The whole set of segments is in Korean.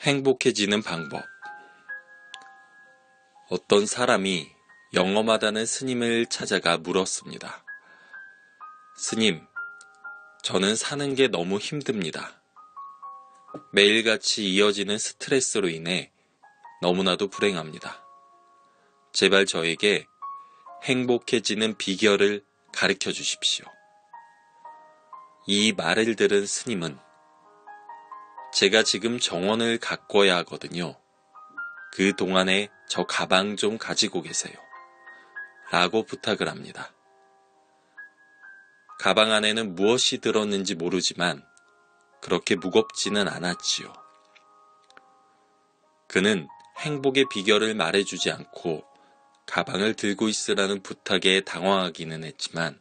행복해지는 방법. 어떤 사람이 영험하다는 스님을 찾아가 물었습니다. 스님, 저는 사는 게 너무 힘듭니다. 매일같이 이어지는 스트레스로 인해 너무나도 불행합니다. 제발 저에게 행복해지는 비결을 가르쳐 주십시오. 이 말을 들은 스님은 제가 지금 정원을 가꿔야 하거든요. 그 동안에 저 가방 좀 가지고 계세요. 라고 부탁을 합니다. 가방 안에는 무엇이 들었는지 모르지만 그렇게 무겁지는 않았지요. 그는 행복의 비결을 말해주지 않고 가방을 들고 있으라는 부탁에 당황하기는 했지만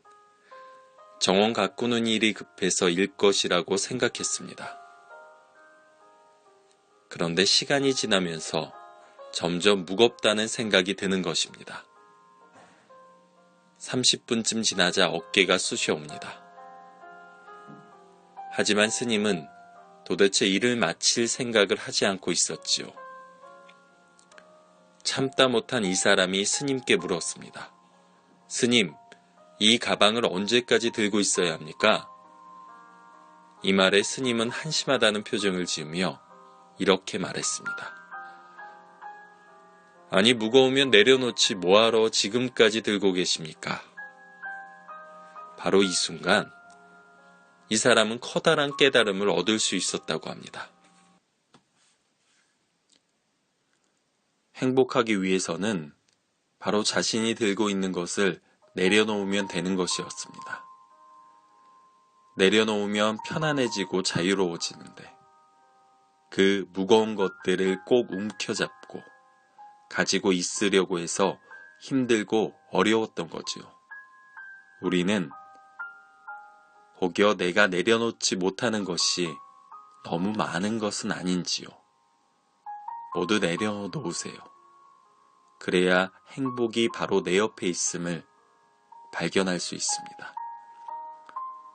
정원 가꾸는 일이 급해서 일 것이라고 생각했습니다. 그런데 시간이 지나면서 점점 무겁다는 생각이 드는 것입니다. 30분쯤 지나자 어깨가 쑤셔옵니다. 하지만 스님은 도대체 일을 마칠 생각을 하지 않고 있었지요. 참다 못한 이 사람이 스님께 물었습니다. 스님, 이 가방을 언제까지 들고 있어야 합니까? 이 말에 스님은 한심하다는 표정을 지으며 이렇게 말했습니다. 아니, 무거우면 내려놓지 뭐하러 지금까지 들고 계십니까? 바로 이 순간, 이 사람은 커다란 깨달음을 얻을 수 있었다고 합니다. 행복하기 위해서는 바로 자신이 들고 있는 것을 내려놓으면 되는 것이었습니다. 내려놓으면 편안해지고 자유로워지는데 그 무거운 것들을 꼭 움켜잡고 가지고 있으려고 해서 힘들고 어려웠던 거지요. 우리는 혹여 내가 내려놓지 못하는 것이 너무 많은 것은 아닌지요. 모두 내려놓으세요. 그래야 행복이 바로 내 옆에 있음을 발견할 수 있습니다.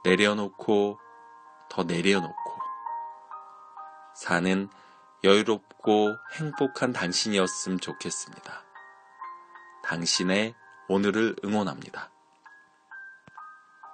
내려놓고 더 내려놓고 사는 여유롭고 행복한 당신이었으면 좋겠습니다. 당신의 오늘을 응원합니다.